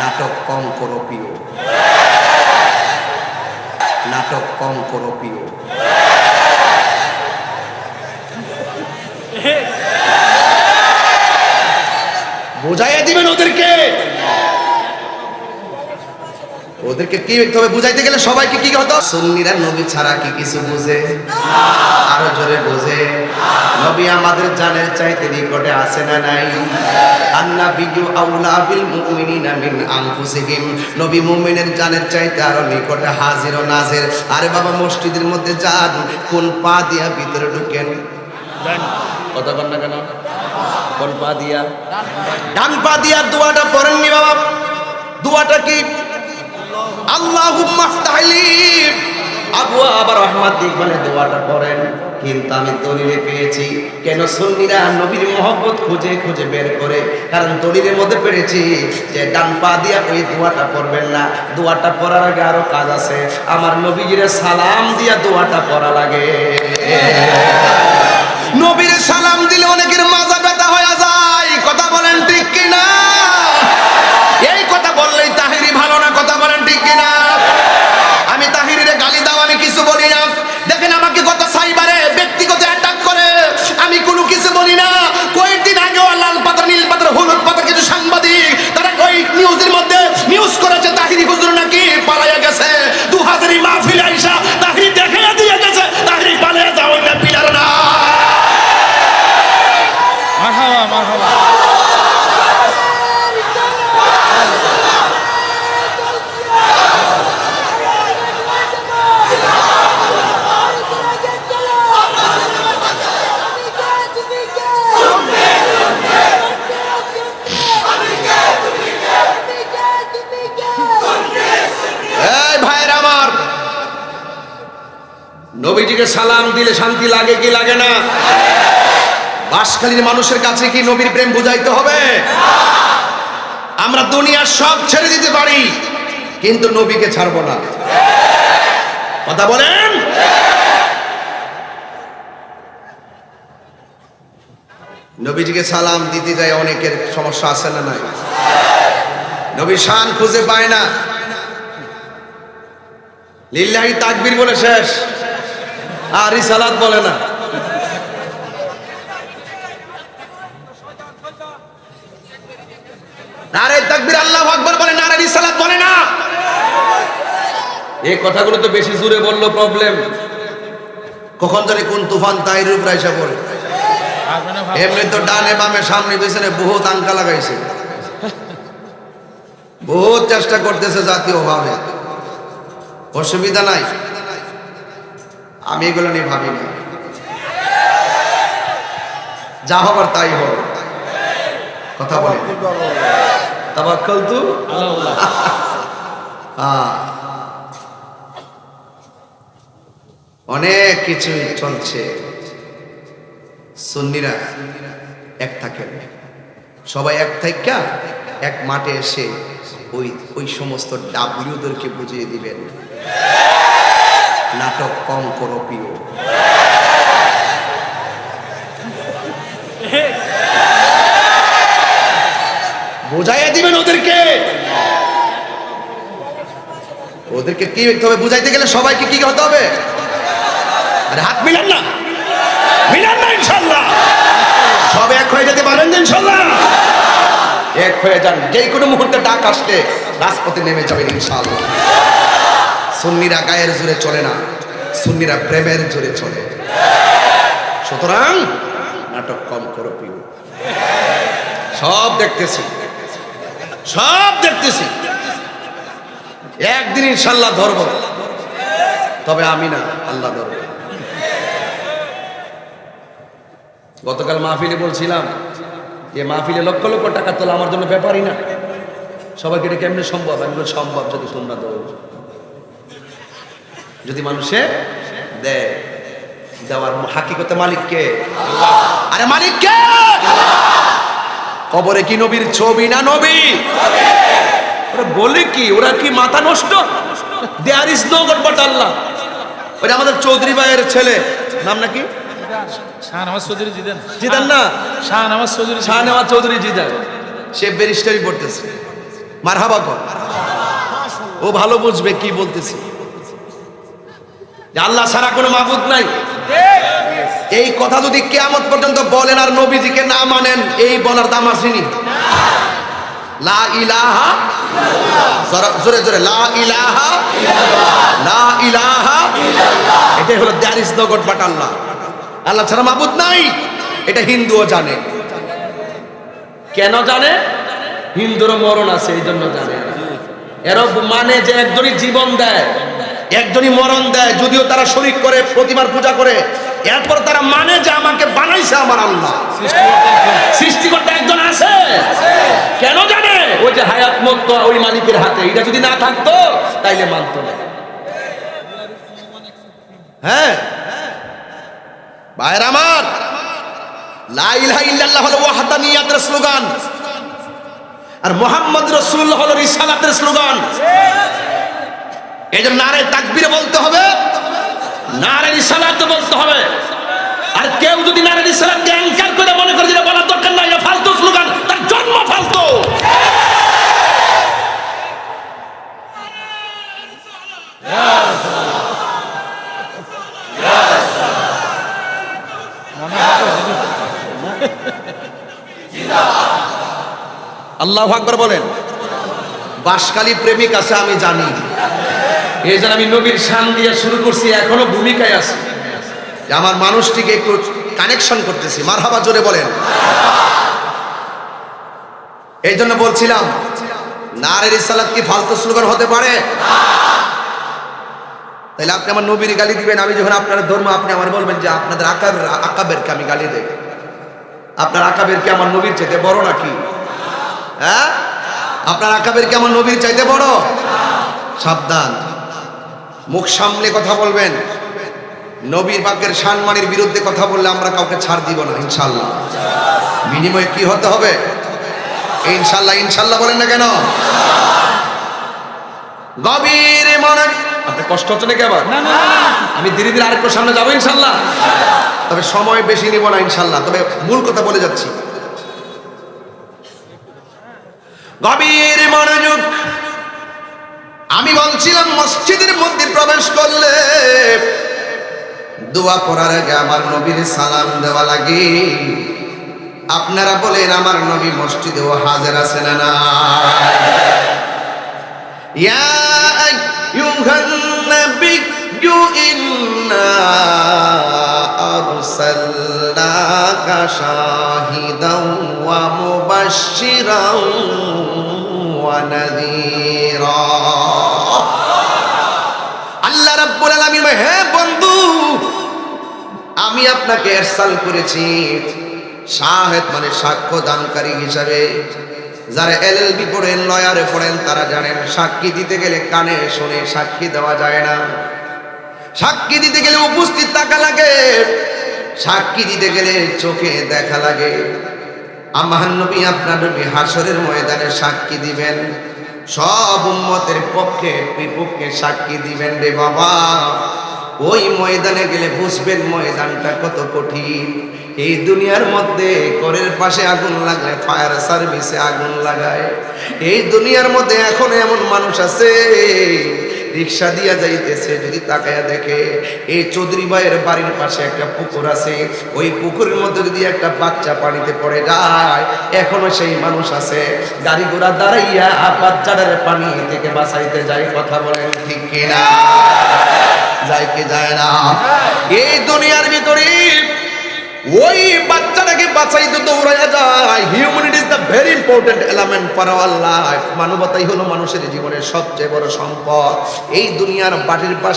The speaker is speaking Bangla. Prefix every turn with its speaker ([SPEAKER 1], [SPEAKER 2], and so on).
[SPEAKER 1] নাটক কম করো প্রিয়। নাটক কম করো প্রিয়। বোঝাইয়া দিবেন ওদেরকে। ওদেরকে কি তবে বুঝাইতে গেলে সবাইকে কি হতো? সুন্নিরা নবী ছাড়া কি কিছু বুঝে? আরও জোরে বোঝে। নবী আমাদের জানের চাইতে নিকটে আসে না নাই? আন্না বিজু আউলা বিল মুমিনিনা মিন আনফুসিহিম। নবী মুমিনের জানের চাইতে আরও নিকটে হাজির ও নাজির। আরে বাবা মসজিদের মধ্যে যান কোন পা দিয়া ভিতরে ঢুকেন? কথা কন না কেন? কোন পা দিয়া? ডান পা দিয়া দোয়াটা পড়েননি বাবা। দোয়াটা কি আল্লাহুম্মা ফতাহলি আবু আবার রহমাত দিক দোয়াটা পড়েন, কিন্তু আমি দলিলে পেয়েছি। কেন সুন্নিরা নবীর দিয়া কাজ আছে। আমার সালাম দিয়া দোয়াটা পড়া লাগে। নবীর সালাম দিলে নবীজিকে সালাম দিলে শান্তি লাগে কি লাগে না? বাসখালীর মানুষের কাছে কি নবীর প্রেম বুঝাইতে হবে? আমরা দুনিয়ার সব ছেড়ে দিতে পারি, কিন্তু নবীকে ছাড়বো না। কথা বলেন? নবীজিকে সালাম দিতে যায় অনেকের সমস্যা আছে না নাই? নবী শান খুঁজে পায় না। লিল্লাহি তাকবীর বলে শেষ। আর রিসালাত বলে না। নারে তাকবীর আল্লাহ আকবার বলে, নারে রিসালাত বলে না। এই কথাগুলো তো বেশি জোরে বলল প্রবলেম কখন জানি কোন তুফান তাইর উপর আইসা পড়ে। এমনি তো ডানে বামে সামনে পিছনে বহুত আঙ্কা লাগাইছে। বহুত চেষ্টা করতেছে জাতীয় ভাবে। অসুবিধা নাই। আমি এগুলো নিয়ে ভাবি না। যা হবার তাই হোক। কথা বলে। তাবাক্কাল তু অনেক কিছু চলছে। সুন্নিরা এক থাকেন। সবাই এক থাকা এক মাঠে এসে ওই ওই সমস্ত ডাব্লিউদেরকে বুঝিয়ে দিবেন। নাটক কম করো প্রিয়। বোঝাইয়া দিবেন ওদেরকে? ওদেরকে কি তবে বুঝাইতে গেলে সবাইকে কি হতে হবে? আরে হাত মিলান না। মিলান না ইনশাল্লাহ। সব এক হয়ে যেতে পারেন ইনশাল্লাহ। এক হয়ে যান। যে কোনো মুহূর্তে ডাক আসলে রাজপথে নেমে যাবেন ইনশাল্লাহ। সুন্নিরা গায়ের জোরে চলে না, সুন্নিরা প্রেমের জোরে চলে। সুতরাং নাটক কম করো প্রিয়। সব দেখতেছি সব দেখতেছি। একদিন ইনশাল্লাহ ধরব। তবে আমি না, আল্লাহ ধরব। গতকাল মাহফিলে বলছিলাম যে মাহফিলে লক্ষ লক্ষ টাকা তোলা আমার জন্য ব্যাপারই না। সবাইকে এটা কেমনি সম্ভব? আমি সম্ভব যদি তোমরা দেবো যদি মানুষে দেয় দেওয়ার হাকিকতে মালিককে। আরে মালিককে! কবরে কি নবীর ছবি না নবী? বলে কি ওরা কি মাথা নষ্ট? There is no god but Allah ওটা আমাদের চৌধুরী ভাইয়ের ছেলে নাম নাকি?
[SPEAKER 2] শাহনামাজ চৌধুরী জিদেন।
[SPEAKER 1] জিদান না?
[SPEAKER 2] শাহনামাজ চৌধুরী
[SPEAKER 1] চৌধুরী জিদান। সে ব্যারিস্টারি পড়তেছে। মার হাবা কর। ও ভালো বুঝবে কি বলতেছি। আল্লাহ ছাড়া কোনো মাবুদ নাই। এই কথা যদি কেয়ামত পর্যন্ত বলেন আর নবীজিকে না মানেন, এই বলার দাম আসেনি লা ইলাহা লা ইলাহা লা ইলাহা এটাই হলো there is no god but Allah. আল্লাহ ছাড়া মাবুদ নাই, এটা হিন্দুও জানে। কেন জানে? মরণ আছে এই জন্য জানে। এরা মানে যে একজনই জীবন দেয়। একজনই মরণ দেয়, যদিও তারা শরিক করে, প্রতিমার পূজা করে। এরপর তারা মানে যে আমাকে বানাইছে আমার আল্লাহ। সৃষ্টিকর্তা একজন আছে? কেন জানে? ওই যে হায়াত মুক্ত, ওই মালিকের হাতে। এটা যদি না থাকতো, তাইলে মানতো না। হ্যাঁ। ভাইয়ের আমার, লা ইলাহা ইল্লাল্লাহ হলো ওয়াহদানিয়াতের স্লোগান। আর মোহাম্মদ রসুল্লাহ হলো রিসালাতের স্লোগান। এই জন্য নারে তাকবীরে বলতে হবে নারে রিসালাতে বলতে হবে। আর কেউ যদি নারে রিসালাতকে অ্যাঙ্কার করে মনে করে যেটা বলার দরকার নাই, এটা ফালতু স্লোগান, তার জন্ম ফালতু। আল্লাহ আকবর বলেন বাসকালী প্রেমিক আছে, আমি জানি। এই জন্য আমি নবীর শান দিয়ে শুরু করছি, এখনও ভূমিকায় আছি। আমার মানুষটিকে একটু কানেকশন করতেছি, মারহাবা জোরে বলেন। এই জন্য বলছিলাম, নারের ইসালাত কি ফালতু স্লোগান হতে পারে? তাহলে আপনি আমার নবীর গালি দিবেন, আমি যখন আপনার ধর্ম, আপনি আমার বলবেন যে আপনাদের আকাবের, আকাবেরকে আমি গালি দেব। আপনার আকাবেরকে আমার নবীর চাইতে বড় নাকি? হ্যাঁ? আপনার আকাবেরকে আমার নবীর চাইতে বড়? সাবধান। মুখ সামলে কথা বলবেন। নবীর বাক্যের সম্মানের বিরুদ্ধে কথা বললে আমরা কাউকে ছাড় দিব না ইনশাল্লাহ বিনিময়ে কি হতে হবে? ইনশাল্লাহ ইনশাল্লাহ বলেন না কেন? গভীর মনে আপনি কষ্ট হচ্ছে নাকি আবার? আমি ধীরে ধীরে আরেকটু সামনে যাব ইনশাল্লাহ তবে সময় বেশি নিব না ইনশাল্লাহ তবে মূল কথা বলে যাচ্ছি। গভীর মনোযোগ আমি বলছিলাম মসজিদের মধ্যে প্রবেশ করলে দোয়া পড়ার আগে আমার নবীর সালাম দেওয়া লাগে আপনারা বলেন আমার নবী মসজিদেও হাজার আছে না না يا أيها النبي إنا أرسلناك شاهدا ومبشرا ونذيرا আল্লাহ রাব্বুল আলামিন বলে, হে বন্ধু আমি আপনাকে এরসাল করেছি শাহেদ মানে সাক্ষ্য দানকারী হিসাবে যারা এলএলবি পড়েন লয়ারে পড়েন তারা জানেন সাক্ষী দিতে গেলে কানে শুনে সাক্ষী দেওয়া যায় না সাক্ষী দিতে গেলে উপস্থিত থাকা লাগে সাক্ষী দিতে গেলে চোখে দেখা লাগে আমার নবী, আপনার নবী হাসরের ময়দানে সাক্ষী দিবেন। সব উম্মতের পক্ষে, বিপক্ষে সাক্ষী দিবেন রে বাবা। ওই ময়দানে গেলে বুঝবেন ময়দানটা কত কঠিন। এই দুনিয়ার মধ্যে করের পাশে আগুন লাগলে, ফায়ার সার্ভিসে আগুন লাগায়। এই দুনিয়ার মধ্যে এখন এমন মানুষ আছে রিক্সা দিয়া যাইতেছে, যদি তাকায়া দেখে, এই চৌধুরী ভাইয়ের বাড়ির পাশে একটা পুকুর আছে, ওই পুকুরের মধ্যে যদি একটা বাচ্চা পানিতে পড়ে যায়, এখনও সেই মানুষ আছে, গাড়ি ঘোড়া দাঁড়াইয়া বাচ্চাটার পানি থেকে বাঁচাইতে যায়, কথা বলেন ঠিক কিনা? যায় কি যায় না? এই দুনিয়ার ভিতরে ওই বাচ্চাটাকে বাঁচাইতে দৌড়াইয়া যায়। Humanity is the very important element for our life মানবতাই হলো মানুষের জীবনের সবচেয়ে বড় সম্পদ। এই দুনিয়ার বাড়ির পাশে